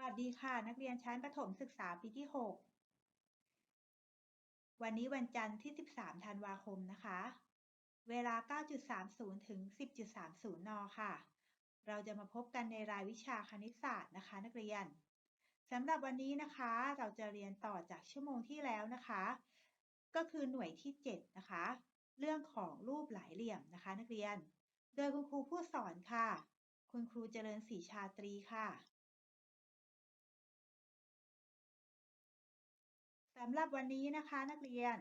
วัสดีค่ะ นักเรียนชั้นประถมศึกษาปีที่ 6 วันนี้วันจันทร์ที่ 13 ธันวาคมนะคะ เวลา 9.30 ถึง 10.30 น ค่ะ เราจะมาพบกันในรายวิชาคณิตศาสตร์นะคะ นักเรียนสำหรับวันนี้นะคะเราจะเรียนต่อจากชั่วโมงที่แล้วนะคะ ก็คือหน่วยที่ 7 นะคะ เรื่องของรูปหลายเหลี่ยมนะคะ นักเรียน โดยคุณครูผู้สอนค่ะ คุณครูเจริญศรีชาตรีค่ะ สำหรับวันนี้นะคะนักเรียน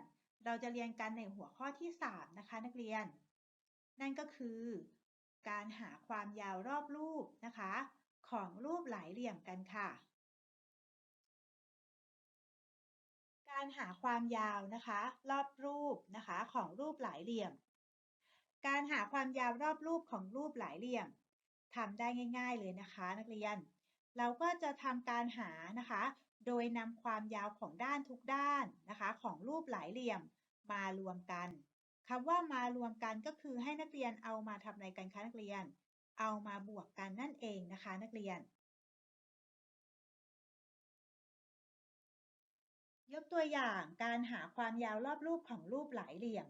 เราจะเรียนกันในหัวข้อที่ 3 นะคะ นักเรียน นั่นก็คือ การหาความยาวรอบรูปนะคะ ของรูปหลายเหลี่ยมกันค่ะ การหาความยาวนะคะ รอบรูปนะคะของรูปหลายเหลี่ยม การหาความยาวรอบรูปของรูปหลายเหลี่ยมทำได้ง่าย ๆเลยนะคะ นักเรียน เราก็จะทำการหานะคะ โดยนำความยาวของด้านทุกด้านนะคะของรูปหลายเหลี่ยมมารวมกันคำว่ามารวมกันก็คือให้นักเรียนเอามาทำอะไรกันคะนักเรียน เอามาบวกกันนั่นเองนะคะนักเรียน ยกตัวอย่างการหาความยาวรอบรูปของรูปหลายเหลี่ยม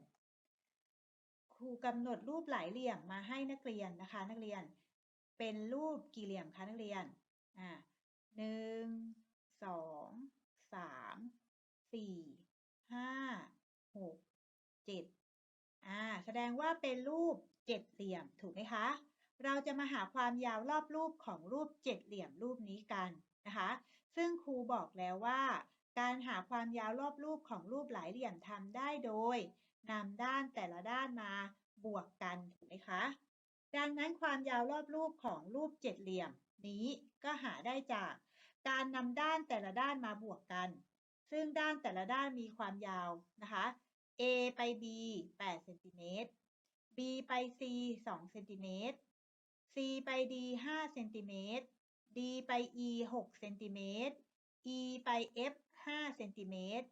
ครูกำหนดรูปหลายเหลี่ยมมาให้นักเรียนนะคะนักเรียน เป็นรูปกี่เหลี่ยมคะนักเรียนอ่าหนึ่ง สองสามสี่ห้าหกเจ็ดอ่าแสดงว่าเป็นรูปเจ็ดเหลี่ยมถูกไหมคะ เราจะมาหาความยาวรอบรูปของรูปเจ็ดเหลี่ยมรูปนี้กันนะคะ ซึ่งครูบอกแล้วว่า การหาความยาวรอบรูปของรูปหลายเหลี่ยมทำได้โดยนำด้านแต่ละด้านมาบวกกันถูกไหมคะ ดังนั้นความยาวรอบรูปของรูปเจ็ดเหลี่ยมนี้ก็หาได้จาก การนำด้านแต่ละด้านมาบวกกัน ซึ่งด้านแต่ละด้านมีความยาวนะคะ A ไป B 8เซนติเมตร B ไป C 2เซนติเมตร C ไป D 5เซนติเมตร D ไป E 6เซนติเมตร E ไป F 5เซนติเมตร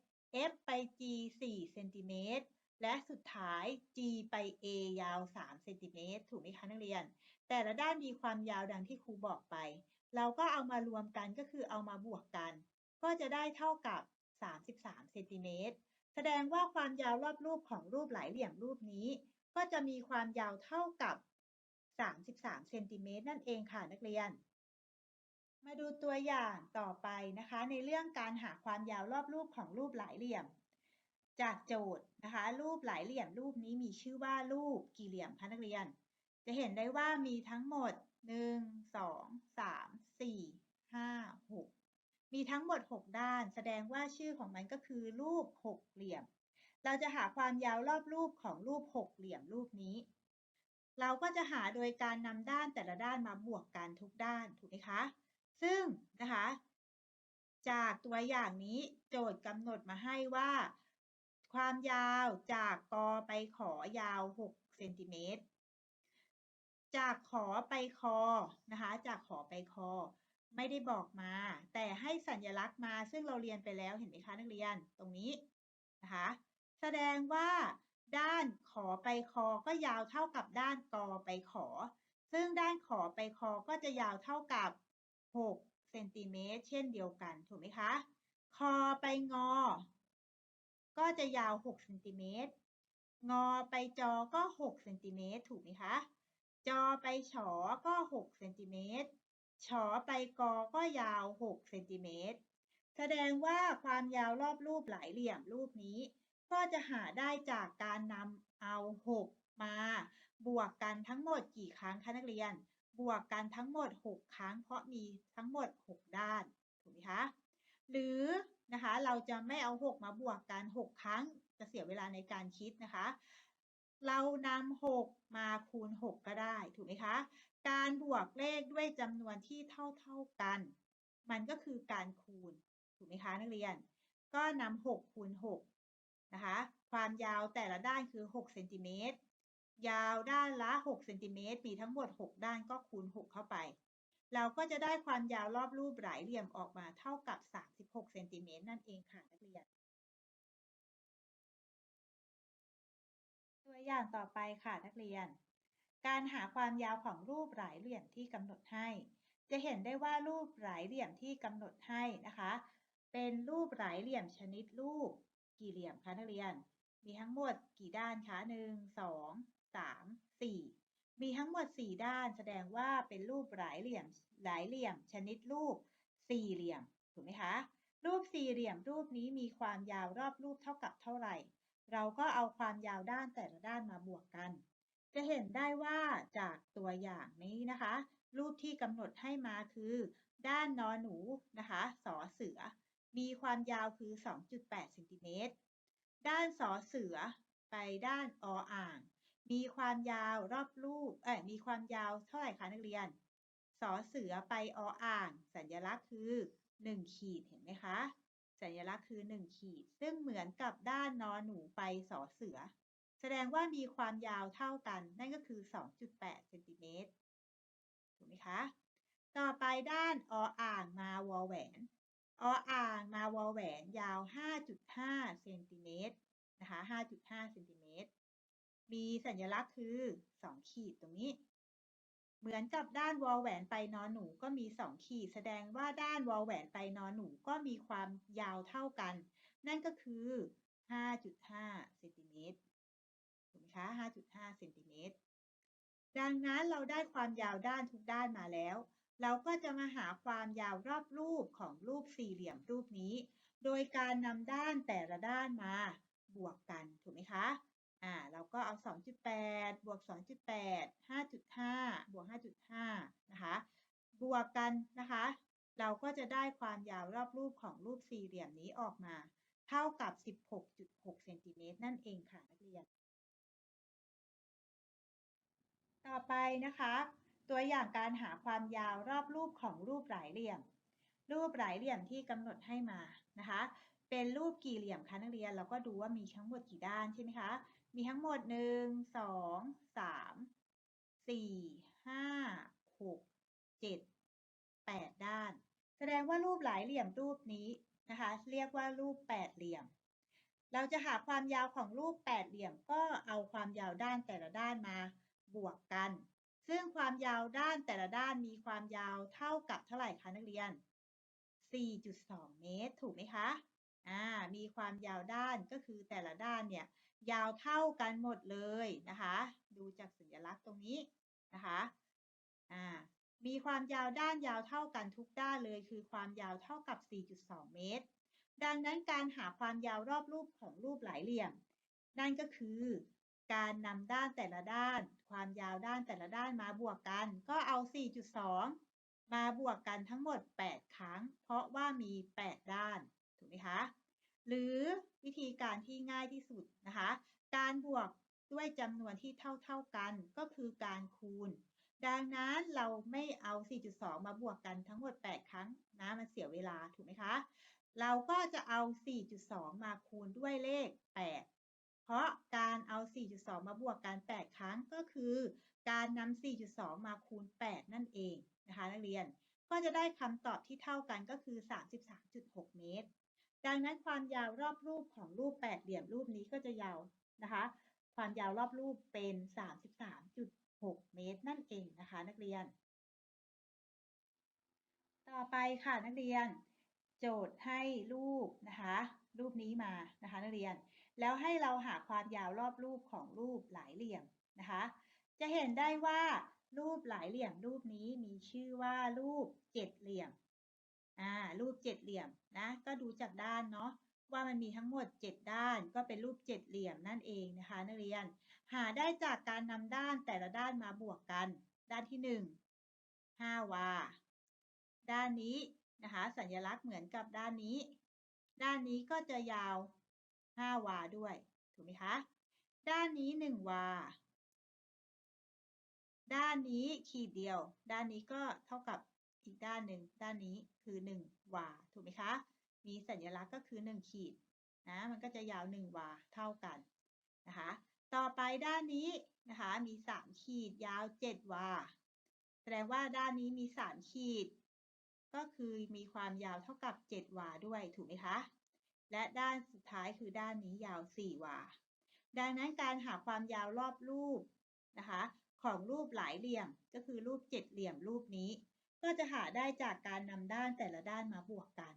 F ไป G 4เซนติเมตร และสุดท้าย G ไป A ยาว3เซนติเมตร ถูกไหมคะนักเรียน แต่ละด้านมีความยาวดังที่ครูบอกไป เราก็เอามารวมกันก็คือเอามาบวกกัน ก็จะได้เท่ากับ 33เซนติเมตรแสดงว่าความยาวรอบรูปของรูปหลายเหลี่ยมรูปนี้ ก็จะมีความยาวเท่ากับ 33เซนติเมตรนั่นเองค่ะนักเรียน มาดูตัวอย่างต่อไปนะคะ ในเรื่องการหาความยาวรอบรูปของรูปหลายเหลี่ยม จากโจทย์นะคะ รูปหลายเหลี่ยมรูปนี้มีชื่อว่ารูปกี่เหลี่ยมคะนักเรียน จะเห็นได้ว่ามีทั้งหมดหนึ่ง สี่ห้าหกมีทั้งหมดหกด้าน แสดงว่าชื่อของมันก็คือรูปหกเหลี่ยม เราจะหาความยาวรอบรูปของรูปหกเหลี่ยมรูปนี้ เราก็จะหาโดยการนำด้านแต่ละด้านมาบวกกันทุกด้านถูกไหมคะ ซึ่งนะคะ จากตัวอย่างนี้โจทย์กำหนดมาให้ว่า ความยาวจากกอไปขอยาว 6 เซนติเมตร จากขอไปคอนะคะ จากขอไปคอ ไม่ได้บอกมา แต่ให้สัญลักษณ์มาซึ่งเราเรียนไปแล้วเห็นไหมคะนักเรียนตรงนี้นะคะ แสดงว่าด้านขอไปคอก็ยาวเท่ากับด้านกอไปขอ ซึ่งด้านขอไปคอก็จะยาวเท่ากับ 6 เซนติเมตรเช่นเดียวกันถูกไหมคะ คอไปงอ ก็จะยาว 6 เซนติเมตรงอไปจอก็ 6 เซนติเมตรถูกไหมคะ จอไปฉอก็6เซนติเมตรฉอไปกอก็ยาว6เซนติเมตรแสดงว่าความยาวรอบรูปหลายเหลี่ยมรูปนี้ ก็จะหาได้จากการนำเอา 6 มา บวกกันทั้งหมดกี่ครั้งคะนักเรียน บวกกันทั้งหมด 6 ครั้ง เพราะมีทั้งหมด 6 ด้านถูกไหมคะหรือนะคะเราจะไม่เอา 6 มาบวกกัน 6 ครั้งจะเสียเวลาในการคิดนะคะ เรานำ6มาคูณ 6 ก็ได้ ถูกไหมคะ การบวกเลขด้วยจำนวนที่เท่าๆกัน มันก็คือการคูณ ถูกไหมคะนักเรียน ก็นำ6คูณ6นะคะ ความยาวแต่ละด้านคือ6เซนติเมตร ยาวด้านละ6เซนติเมตร มีทั้งหมด 6 ด้านก็คูณ 6 เข้าไป เราก็จะได้ความยาวรอบรูปหลายเหลี่ยมออกมาเท่ากับ 36เซนติเมตรนั่นเองค่ะนักเรียน อย่างต่อไปค่ะนักเรียน การหาความยาวของรูปหลายเหลี่ยมที่กำหนดให้ จะเห็นได้ว่ารูปหลายเหลี่ยมที่กำหนดให้นะคะ เป็นรูปหลายเหลี่ยมชนิดรูป กี่เหลี่ยมคะนักเรียน มีทั้งหมดกี่ด้านคะหนึ่งสองสามสี่มีทั้งหมดสี่ด้านแสดงว่าเป็นรูปหลายเหลี่ยมหลายเหลี่ยม ชนิดรูปสี่เหลี่ยมถูกไหมคะ รูปสี่เหลี่ยมรูปนี้มีความยาวรอบรูปเท่ากับเท่าไหร่ เราก็เอาความยาวด้านแต่ละด้านมาบวกกัน จะเห็นได้ว่าจากตัวอย่างนี้นะคะ รูปที่กำหนดให้มาคือ ด้านนอหนูนะคะสอเสือ มีความยาวคือ 2.8เซนติเมตร ด้านสอเสือไปด้านออ่าง มีความยาวรอบรูปเอ้ยมีความยาวเท่าไหร่คะนักเรียนสอเสือไปออ่าง สัญลักษณ์คือ 1 ขีดเห็นไหมคะ สัญลักษณ์คือ 1 ขีด ซึ่งเหมือนกับด้านนอหนูไปสอเสือ แสดงว่ามีความยาวเท่ากัน นั่นก็คือ 2.8เซนติเมตรถูกไหมคะ ต่อไปด้านออ่างมาวอแหวนออ่างมาวอแหวนยาว 5.5เซนติเมตรนะคะ 5.5เซนติเมตรมีสัญลักษณ์คือ 2 ขีดตรงนี้ เหมือนกับด้านวอลแหวนไปนอนหนูก็มี 2 ขีด แสดงว่าด้านวอลแหวนไปนอนหนูก็มีความยาวเท่ากัน นั่นก็คือ 5.5เซนติเมตรถูกไหมคะ 5.5เซนติเมตรดังนั้นเราได้ความยาวด้านทุกด้านมาแล้ว เราก็จะมาหาความยาวรอบรูปของรูปสี่เหลี่ยมรูปนี้ โดยการนำด้านแต่ละด้านมาบวกกันถูกไหมคะ อ่าเราก็เอา 2.8 บวก 2.8 5.5 บวก 5.5 นะคะ บวกกันนะคะ เราก็จะได้ความยาวรอบรูปของรูปสี่เหลี่ยมนี้ออกมา เท่ากับ 16.6 เซนติเมตรนั่นเองค่ะนักเรียน ต่อไปนะคะ ตัวอย่างการหาความยาวรอบรูปของรูปหลายเหลี่ยม รูปหลายเหลี่ยมที่กำหนดให้มานะคะ เป็นรูปกี่เหลี่ยมคะนักเรียน เราก็ดูว่ามีทั้งหมดกี่ด้านใช่ไหมคะ มีทั้งหมด1 2 3 4 5 6 7 8ด้าน แสดงว่ารูปหลายเหลี่ยมรูปนี้นะคะ เรียกว่ารูปแปดเหลี่ยม เราจะหาความยาวของรูปแปดเหลี่ยมก็เอาความยาวด้านแต่ละด้านมาบวกกัน ซึ่งความยาวด้านแต่ละด้านมีความยาวเท่ากับเท่าไหร่คะนักเรียน 4.2 เมตร ถูกไหมคะ อ่า มีความยาวด้านก็คือแต่ละด้านเนี่ย ยาวเท่ากันหมดเลยนะคะ ดูจากสัญลักษณ์ตรงนี้นะคะอ่ามีความยาวด้านยาวเท่ากันทุกด้านเลย คือความยาวเท่ากับ 4.2 เมตร ดังนั้นการหาความยาวรอบรูปของรูปหลายเหลี่ยม นั่นก็คือการนำด้านแต่ละด้าน ความยาวด้านแต่ละด้านมาบวกกัน ก็เอา 4.2 มาบวกกันทั้งหมด 8 ครั้ง เพราะว่ามี 8 ด้าน ถูกไหมคะ หรือ วิธีการที่ง่ายที่สุดนะคะ การบวกด้วยจำนวนที่เท่าๆกันก็คือการคูณ ดังนั้นเราไม่เอา 4.2 มาบวกกันทั้งหมด 8 ครั้งนะมันเสียเวลาถูกไหมคะ เราก็จะเอา 4.2 มาคูณด้วยเลข 8 เพราะการเอา 4.2 มาบวกกัน 8 ครั้งก็คือ การนำ 4.2 มาคูณ 8 นั่นเองนะคะนักเรียนก็จะได้คำตอบที่เท่ากันก็คือ 33.6 เมตร ดังนั้นความยาวรอบรูปของรูปแปดเหลี่ยมรูปนี้ก็จะยาวนะคะ ความยาวรอบรูปเป็น 33.6 เมตรนั่นเองนะคะ นักเรียน ต่อไปค่ะนักเรียน โจทย์ให้รูปนะคะ รูปนี้มานะคะนักเรียน แล้วให้เราหาความยาวรอบรูปของรูปหลายเหลี่ยมนะคะ จะเห็นได้ว่ารูปหลายเหลี่ยมรูปนี้มีชื่อว่ารูปเจ็ดเหลี่ยม อ่ารูปเจ็ดเหลี่ยมนะก็ดูจากด้านเนาะว่ามันมีทั้งหมด 7 ด้านก็เป็นรูปเจ็ดเหลี่ยมนั่นเองนะคะนักเรียน หาได้จากการนำด้านแต่ละด้านมาบวกกัน ด้านที่ 1 5วาด้านนี้นะคะสัญลักษณ์เหมือนกับด้านนี้ ด้านนี้ก็จะยาว 5 วาด้วยถูกไหมคะด้านนี้ 1 วา ด้านนี้ขีดเดียว ด้านนี้ก็เท่ากับ อีกด้านหนึ่งด้านนี้คือ1วาถูกไหมคะ มีสัญลักษณ์ก็คือ 1 ขีดนะมันก็จะยาว 1วาเท่ากันนะคะต่อไปด้านนี้นะคะมี 3 ขีดยาว 7 วาแสดงว่าด้านนี้มี 3 ขีด ก็คือมีความยาวเท่ากับ 7 วาด้วยถูกไหมคะ และด้านสุดท้ายคือด้านนี้ยาว 4 วา ดังนั้นการหาความยาวรอบรูปนะคะของรูปหลายเหลี่ยมก็คือรูปเจ็ดเหลี่ยมรูปนี้ ก็จะหาได้จากการนำด้านแต่ละด้านมาบวกกัน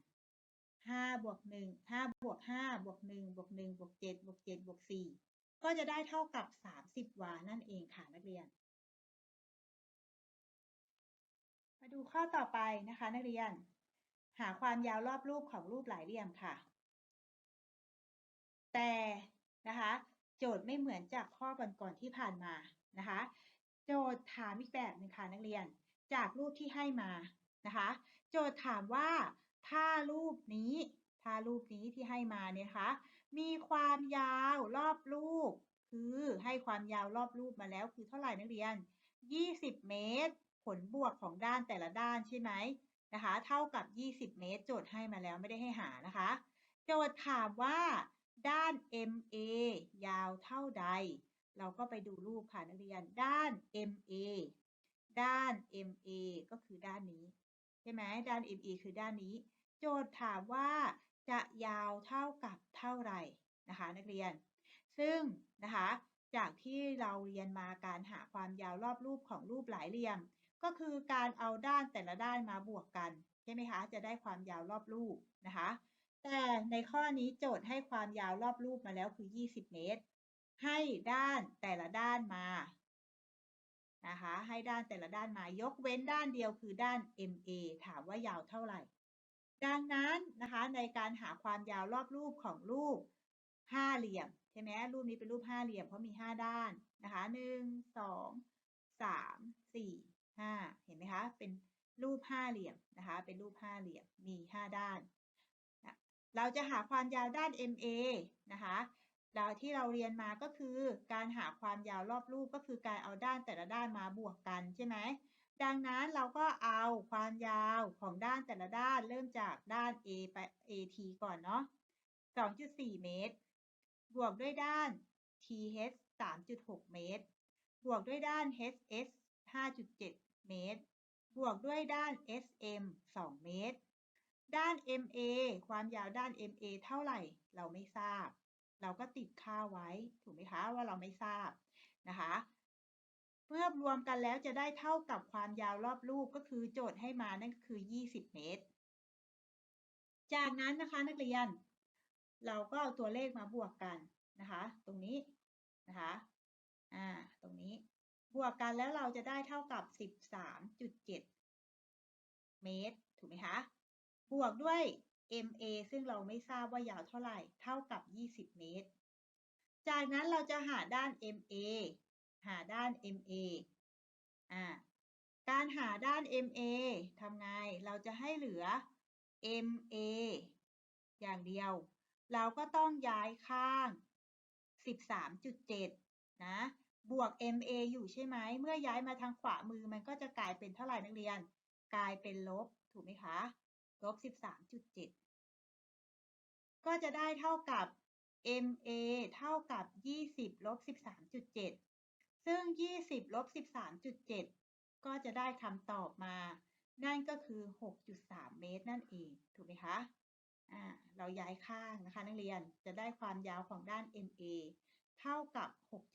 5บวก1 5บวก5บวก1บวก1บวก7บวก7บวก4ก็จะได้เท่ากับ 30 วานั่นเองค่ะนักเรียน มาดูข้อต่อไปนะคะ นักเรียน หาความยาวรอบรูปของรูปหลายเหลี่ยมค่ะ แต่นะคะ โจทย์ไม่เหมือนจากข้อก่อนๆที่ผ่านมานะคะ โจทย์ถามอีกแบบหนึ่งค่ะนักเรียน จากรูปที่ให้มานะคะ โจทย์ถามว่าถ้ารูปนี้ถ้ารูปนี้ที่ให้มาเนี่ยคะมีความยาวรอบรูป คือให้ความยาวรอบรูปมาแล้วคือเท่าไหร่นักเรียน 20 เมตร ผลบวกของด้านแต่ละด้านใช่ไหมนะคะ เท่ากับ 20 เมตร โจทย์ให้มาแล้วไม่ได้ให้หานะคะ โจทย์ถามว่าด้าน MA ยาวเท่าใด เราก็ไปดูรูปค่ะนักเรียน ด้าน MA ด้าน MA ก็คือด้านนี้ ใช่ไหมด้าน MA คือด้านนี้ โจทย์ถามว่าจะยาวเท่ากับเท่าไหร่นะคะนักเรียน ซึ่งนะคะจากที่เราเรียนมาการหาความยาวรอบรูปของรูปหลายเหลี่ยม ก็คือการเอาด้านแต่ละด้านมาบวกกันใช่ไหมคะจะได้ความยาวรอบรูปนะคะ แต่ในข้อนี้โจทย์ให้ความยาวรอบรูปมาแล้วคือ 20 เมตร ให้ด้านแต่ละด้านมา นะคะให้ด้านแต่ละด้านมายกเว้นด้านเดียวคือด้าน MA ถามว่ายาวเท่าไหร่ ดังนั้นนะคะในการหาความยาวรอบรูปของรูปห้าเหลี่ยมใช่ไหมรูปนี้เป็นรูปห้าเหลี่ยมเพราะมีห้าด้านนะคะหนึ่งสองสามสี่ห้าเห็นไหมคะเป็นรูปห้าเหลี่ยมนะคะเป็นรูปห้าเหลี่ยมมีห้าด้าน เราจะหาความยาวด้าน MA นะคะ เราที่เราเรียนมาก็คือ การหาความยาวรอบรูปก็คือการเอาด้านแต่ละด้านมาบวกกันใช่ไหมดังนั้นเราก็เอาความยาวของด้านแต่ละด้านเริ่มจากด้าน A ไป AT ก่อนเนาะ2.4 เมตร บวกด้วยด้าน TH 3.6 เมตร บวกด้วยด้าน HS 5.7 เมตร บวกด้วยด้าน SM 2 เมตร ด้าน MA ความยาวด้าน MA เท่าไหร่เราไม่ทราบ เราก็ติดค่าไว้ถูกไหมคะว่าเราไม่ทราบนะคะเมื่อรวมกันแล้วจะได้เท่ากับความยาวรอบรูปก็คือโจทย์ให้มานั่นก็คือ 20 เมตร จากนั้นนะคะนักเรียน เราก็เอาตัวเลขมาบวกกันนะคะ ตรงนี้นะคะอ่าตรงนี้บวกกันแล้วเราจะได้เท่ากับ 13.7 เมตร ถูกไหมคะ บวกด้วย MA ซึ่งเราไม่ทราบว่ายาวเท่าไหร่ เท่ากับ 20 เมตร จากนั้นเราจะหาด้าน MA หาด้าน MA อ่า การหาด้าน MA ทำไง เราจะให้เหลือ MA อย่างเดียว เราก็ต้องย้ายข้าง 13.7 นะ บวก MA อยู่ใช่ไหม เมื่อย้ายมาทางขวามือมันก็จะกลายเป็นเท่าไหร่นักเรียน กลายเป็นลบ ถูกไหมคะ ลบ13.7 ก็จะได้เท่ากับ MA เท่ากับ 20ลบ13.7 ซึ่ง 20ลบ13.7 ก็จะได้คำตอบมา นั่นก็คือ 6.3 เมตรนั่นเอง ถูกไหมคะเราย้ายข้างนะคะนักเรียน จะได้ความยาวของด้าน MA เท่ากับ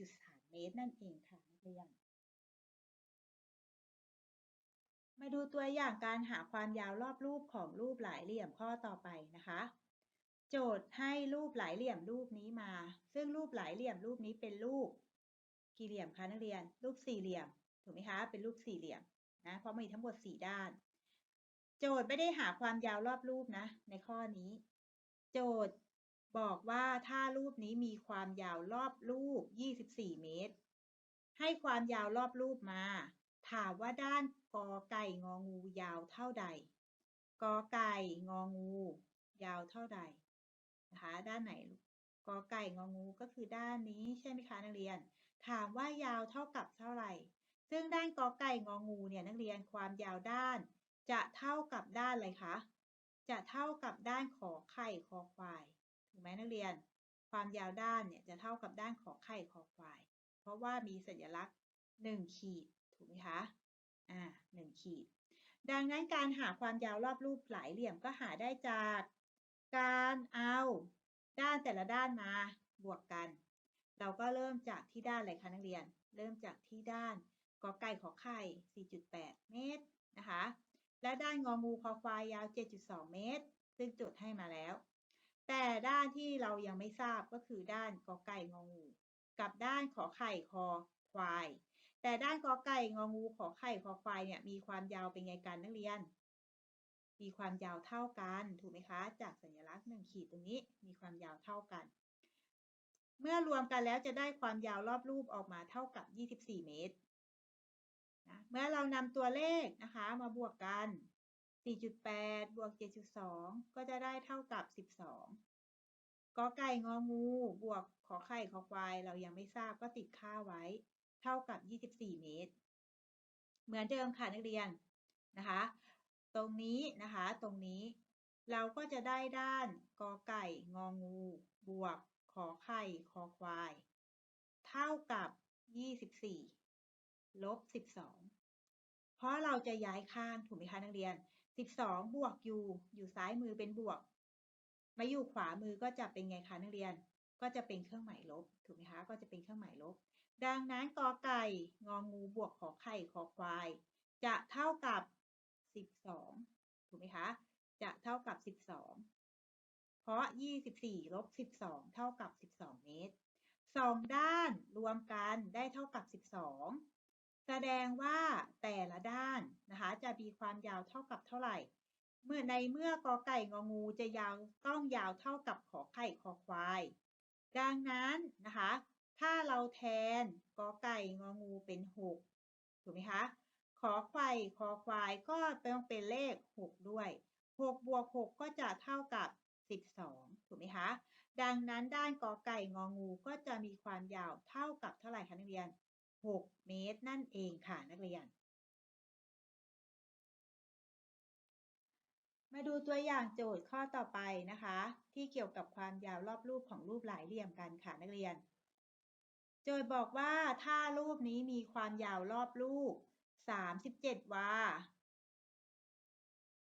6.3 เมตรนั่นเองค่ะนักเรียน มาดูตัวอย่างการหาความยาวรอบรูปของรูปหลายเหลี่ยมข้อต่อไปนะคะ โจทย์ให้รูปหลายเหลี่ยมรูปนี้มา ซึ่งรูปหลายเหลี่ยมรูปนี้เป็นรูปกี่เหลี่ยมคะนักเรียน รูปสี่เหลี่ยมถูกไหมคะเป็นรูปสี่เหลี่ยมนะเพราะมีทั้งหมดสี่ด้าน โจทย์ไม่ได้หาความยาวรอบรูปนะ ในข้อนี้ โจทย์บอกว่าถ้ารูปนี้มีความยาวรอบรูป 24 เมตร ให้ความยาวรอบรูปมา ถามว่าด้าน กอไก่งองูยาวเท่าใด กอไก่งองู ยาวเท่าใดนะคะด้านไหนกอไก่งองูก็คือด้านนี้ใช่ไหมคะนักเรียน ถามว่ายาวเท่ากับเท่าไหร่ ซึ่งด้านกอไก่งองูเนี่ยนักเรียนความยาวด้าน จะเท่ากับด้านอะไรคะจะเท่ากับด้านขอไข่คอควายถูกไหมนักเรียน ความยาวด้านเนี่ยจะเท่ากับด้านขอไข่คอควาย เพราะว่ามีสัญลักษณ์ 1 ขีดถูกไหมคะ อ่าหนึ่งขีด ดังนั้นการหาความยาวรอบรูปหลายเหลี่ยมก็หาได้จากการเอาด้านแต่ละด้านมาบวกกัน เราก็เริ่มจากที่ด้านอะไรคะนักเรียน เริ่มจากที่ด้านกอไก่ขอไข่ 4.8 เมตรนะคะ และด้านงองูคอควายยาว 7.2 เมตร ซึ่งจดให้มาแล้ว แต่ด้านที่เรายังไม่ทราบก็คือด้านกอไก่งองู กับด้านขอไข่คอควาย แต่ด้านกอไก่งองูขอไข่คอควายเนี่ยมีความยาวเป็นไงกันนักเรียน มีความยาวเท่ากันถูกไหมคะ จากสัญลักษณ์หนึ่งขีดตรงนี้มีความยาวเท่ากัน เมื่อรวมกันแล้วจะได้ความยาวรอบรูปออกมาเท่ากับ 24 เมตรนะเมื่อเรานำตัวเลขนะคะมาบวกกัน 4.8 บวก 7.2 ก็จะได้เท่ากับ 12 กอไก่งองู บวกขอไข่ขอควาย เรายังไม่ทราบก็ติดค่าไว้ เท่ากับ 24 เมตร เหมือนเดิมค่ะนักเรียนนะคะ ตรงนี้นะคะตรงนี้เราก็จะได้ด้านกอไก่งองู บวก ขอไข่คอควาย เท่ากับ 24 ลบ 12 เพราะเราจะย้ายข้างถูกไหมคะนักเรียน 12 บวกอยู่อยู่ซ้ายมือเป็นบวก มาอยู่ขวามือก็จะเป็นไงคะนักเรียน ก็จะเป็นเครื่องหมายลบถูกไหมคะ ก็จะเป็นเครื่องหมายลบ ดังนั้นกอไก่งองูบวกขอไข่คอควาย จะเท่ากับ 12 ถูกไหมคะ จะเท่ากับ 12 เพราะ 24ลบ12 เท่ากับ 12 เมตรสองด้านรวมกันได้เท่ากับ 12 แสดงว่าแต่ละด้านนะคะจะมีความยาวเท่ากับเท่าไหร่ เมื่อในเมื่อกอไก่งองูจะยาวต้องยาวเท่ากับขอไข่คอควาย ดังนั้นนะคะ ถ้าเราแทนกอไก่งองูเป็น 6 ถูกไหมคะ ขอไข่คอควายก็ต้องเป็นเลข 6 ด้วย 6 บวก 6 ก็จะเท่ากับ 12 ถูกไหมคะ ดังนั้นด้านกอไก่งองูก็จะมีความยาวเท่ากับเท่าไหร่คะนักเรียน 6 เมตรนั่นเองค่ะนักเรียน มาดูตัวอย่างโจทย์ข้อต่อไปนะคะ ที่เกี่ยวกับความยาวรอบรูปของรูปหลายเหลี่ยมกันค่ะนักเรียน โจทย์บอกว่าถ้ารูปนี้มีความยาวรอบรูป 37 วา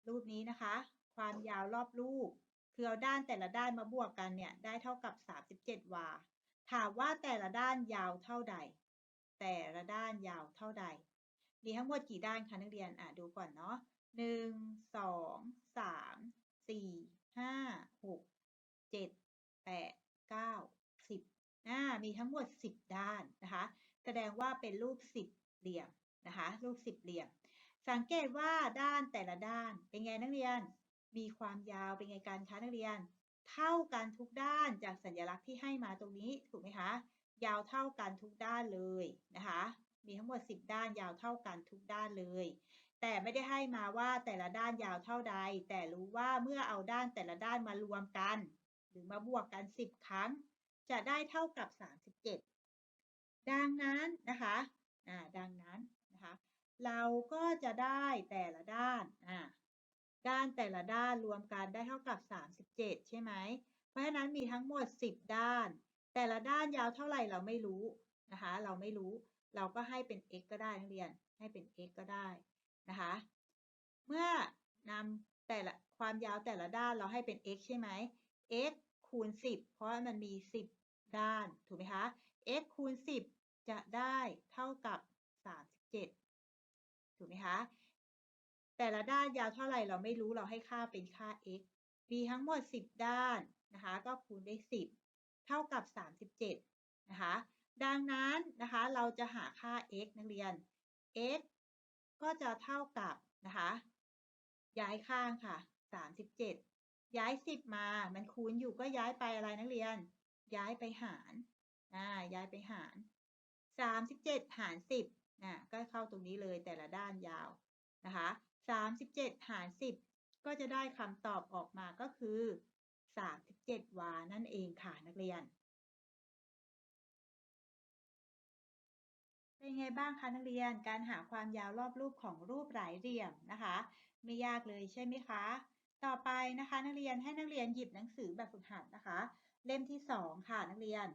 รูปนี้นะคะ ความยาวรอบรูป คือเอาด้านแต่ละด้านมาบวกกันเนี่ย ได้เท่ากับ 37 วา ถามว่าแต่ละด้านยาวเท่าใด แต่ละด้านยาวเท่าใด มีทั้งหมดกี่ด้านคะนักเรียน อะดูก่อนเนาะหนึ่งสองสามสี่ห้าหกเจ็ดแปดเก้า มีทั้งหมดสิบด้านนะคะ แสดงว่าเป็นรูปสิบเหลี่ยมนะคะ รูปสิบเหลี่ยม สังเกตว่าด้านแต่ละด้านเป็นไงนักเรียน มีความยาวเป็นไงกันคะนักเรียน เท่ากันทุกด้านจากสัญลักษณ์ที่ให้มาตรงนี้ถูกไหมคะ ยาวเท่ากันทุกด้านเลยนะคะ มีทั้งหมด 10 ด้านยาวเท่ากันทุกด้านเลย แต่ไม่ได้ให้มาว่าแต่ละด้านยาวเท่าใด แต่รู้ว่าเมื่อเอาด้านแต่ละด้านมารวมกัน หรือมาบวกกัน 10 ครั้ง จะได้เท่ากับ 37 ดังนั้นนะคะอ่าดังนั้นนะคะเราก็จะได้แต่ละด้านอ่าด้านแต่ละด้านรวมกันได้เท่ากับ 37 ใช่ไหม เพราะฉะนั้นมีทั้งหมด 10 ด้าน แต่ละด้านยาวเท่าไหร่เราไม่รู้นะคะ เราไม่รู้ เราก็ให้เป็น x ก็ได้นักเรียน ให้เป็น x ก็ได้นะคะ เมื่อนำแต่ละความยาวแต่ละด้านเราให้เป็น x ใช่ไหม x คูณ 10 เพราะมันมี 10 ด้านถูกไหมคะ x คูณ 10 จะได้เท่ากับ 37 ถูกไหมคะ แต่ละด้านยาวเท่าไหร่เราไม่รู้เราให้ค่าเป็นค่า x มีทั้งหมด 10 ด้านนะคะ ก็คูณได้ 10 เท่ากับ 37 นะคะ ดังนั้นนะคะเราจะหาค่า x นักเรียน x ก็จะเท่ากับนะคะ ย้ายข้างค่ะ 37 ย้าย 10 มา มันคูณอยู่ก็ย้ายไปอะไรนักเรียน ย้ายไปหารอ่าย้ายไปหาร 37 หาร 10อ่าก็เข้าตรงนี้เลยแต่ละด้านยาวนะคะ37 หาร 10 ก็จะได้คำตอบออกมาก็คือ 37 วานั่นเองค่ะนักเรียน เป็นไงบ้างคะนักเรียนการหาความยาวรอบรูปของรูปหลายเหลี่ยมนะคะ ไม่ยากเลยใช่ไหมคะ ต่อไปนะคะ นักเรียนให้นักเรียนหยิบหนังสือแบบฝึกหัดนะคะ เล่มที่สองค่ะนักเรียน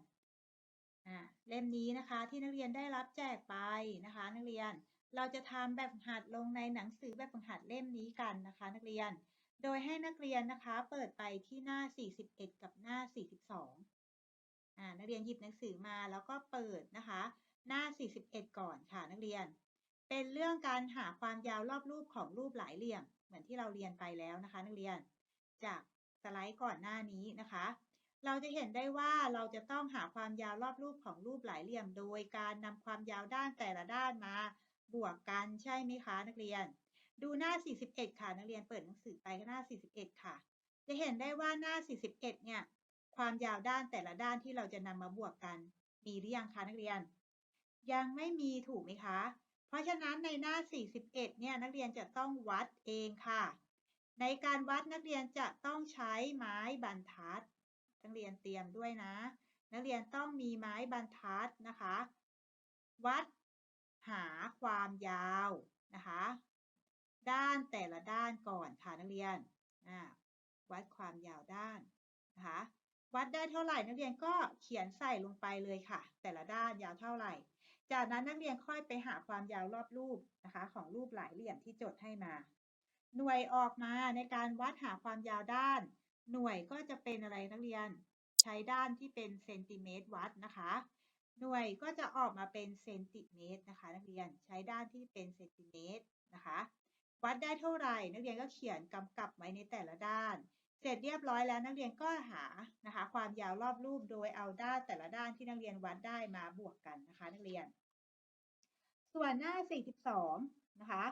อ่าเล่มนี้นะคะที่นักเรียนได้รับแจกไปนะคะ นักเรียนเราจะทำแบบฝึกหัดลงในหนังสือแบบฝึกหัดเล่มนี้กันนะคะ นักเรียน โดยให้นักเรียนนะคะเปิดไปที่หน้า 41 กับหน้า 42อ่านักเรียนหยิบหนังสือมาแล้วก็เปิดนะคะ หน้า 41 ก่อนค่ะนักเรียน เป็นเรื่องการหาความยาวรอบรูปของรูปหลายเหลี่ยม เหมือนที่เราเรียนไปแล้วนะคะ นักเรียน จากสไลด์ก่อนหน้านี้นะคะ เราจะเห็นได้ว่าเราจะต้องหาความยาวรอบรูปของรูปหลายเหลี่ยม โดยการนำความยาวด้านแต่ละด้านมา บวกกันใช่ไหมคะนักเรียน ดูหน้า 41 ค่ะนักเรียนเปิดหนังสือไปหน้า 41 ค่ะ จะเห็นได้ว่าหน้า 41 เนี่ย ความยาวด้านแต่ละด้านที่เราจะนำมาบวกกัน มีหรือยังคะนักเรียน ยังไม่มีถูกไหมคะ เพราะฉะนั้นในหน้า 41 เนี่ยนักเรียนจะต้องวัดเองค่ะ ในการวัดนักเรียนจะต้องใช้ไม้บรรทัด นักเรียนเตรียมด้วยนะ นักเรียนต้องมีไม้บรรทัดนะคะ วัดหาความยาวนะคะ ด้านแต่ละด้านก่อนค่ะนักเรียนวัดความยาวด้านนะคะวัดได้เท่าไหร่นักเรียนก็เขียนใส่ลงไปเลยค่ะ แต่ละด้านยาวเท่าไหร่ จากนั้นนักเรียนค่อยไปหาความยาวรอบรูปนะคะ ของรูปหลายเหลี่ยมที่จดให้มา หน่วยออกมาในการวัดหาความยาวด้าน หน่วยก็จะเป็นอะไรนักเรียน ใช้ด้านที่เป็นเซนติเมตรวัดนะคะ หน่วยก็จะออกมาเป็นเซนติเมตรนะคะ นักเรียนใช้ด้านที่เป็นเซนติเมตรนะคะ วัดได้เท่าไหร่นักเรียนก็เขียนกำกับไว้ในแต่ละด้าน เสร็จเรียบร้อยแล้วนักเรียนก็หานะคะ ความยาวรอบรูปโดยเอาด้านแต่ละด้านที่นักเรียนวัดได้มาบวกกันนะคะ นักเรียน ส่วนหน้า 42 นะคะ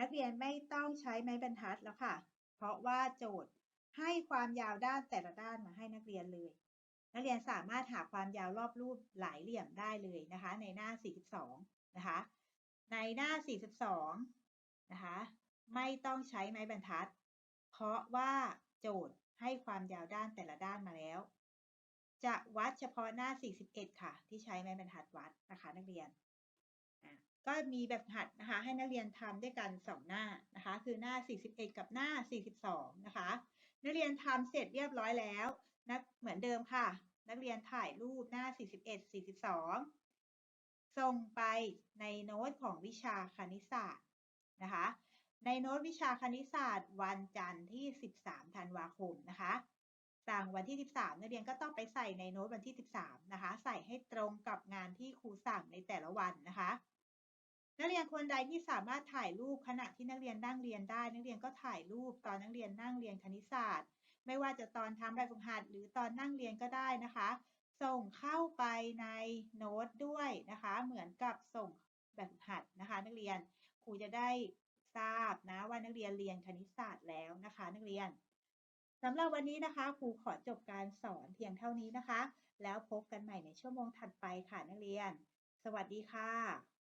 นักเรียนไม่ต้องใช้ไม้บรรทัดแล้วค่ะ เพราะว่าโจทย์ ให้ความยาวด้านแต่ละด้านมาให้นักเรียนเลย นักเรียนสามารถหาความยาวรอบรูปหลายเหลี่ยมได้เลยนะคะ ในหน้า 42 นะคะ ในหน้า 42 นะคะ ไม่ต้องใช้ไม้บรรทัด เพราะว่าโจทย์ให้ความยาวด้านแต่ละด้านมาแล้ว จะวัดเฉพาะหน้า 41 ค่ะ ที่ใช้ไม้บรรทัดวัดนะคะนักเรียน ก็มีแบบหัดนะคะให้นักเรียนทำด้วยกัน 2 หน้านะคะ คือหน้า 41 กับหน้า 42 นะคะ นักเรียนทำเสร็จเรียบร้อยแล้วนะเหมือนเดิมค่ะ นักเรียนถ่ายรูปหน้า 41 42 ส่งไปในโน้ตของวิชาคณิตศาสตร์นะคะ ในโน้ตวิชาคณิตศาสตร์ วันจันทร์ที่ 13 ธันวาคมนะคะสั่งวันที่ 13 นักเรียนก็ต้องไปใส่ในโน้ตวันที่ 13 นะคะ ใส่ให้ตรงกับงานที่ครูสั่งในแต่ละวันนะคะ นักเรียนคนใดที่สามารถถ่ายรูปขณะที่นักเรียนนั่งเรียนได้ นักเรียนก็ถ่ายรูปตอนนักเรียนนั่งเรียนคณิตศาสตร์ ไม่ว่าจะตอนทำแบบฝึกหัดหรือตอนนั่งเรียนก็ได้นะคะ ส่งเข้าไปในโน้ตด้วยนะคะ เหมือนกับส่งแบบฝึกหัดนะคะ นักเรียนครูจะได้ทราบนะว่านักเรียนเรียนคณิตศาสตร์แล้วนะคะ นักเรียนสำหรับวันนี้นะคะครูขอจบการสอนเพียงเท่านี้นะคะ แล้วพบกันใหม่ในชั่วโมงถัดไปค่ะนักเรียน สวัสดีค่ะ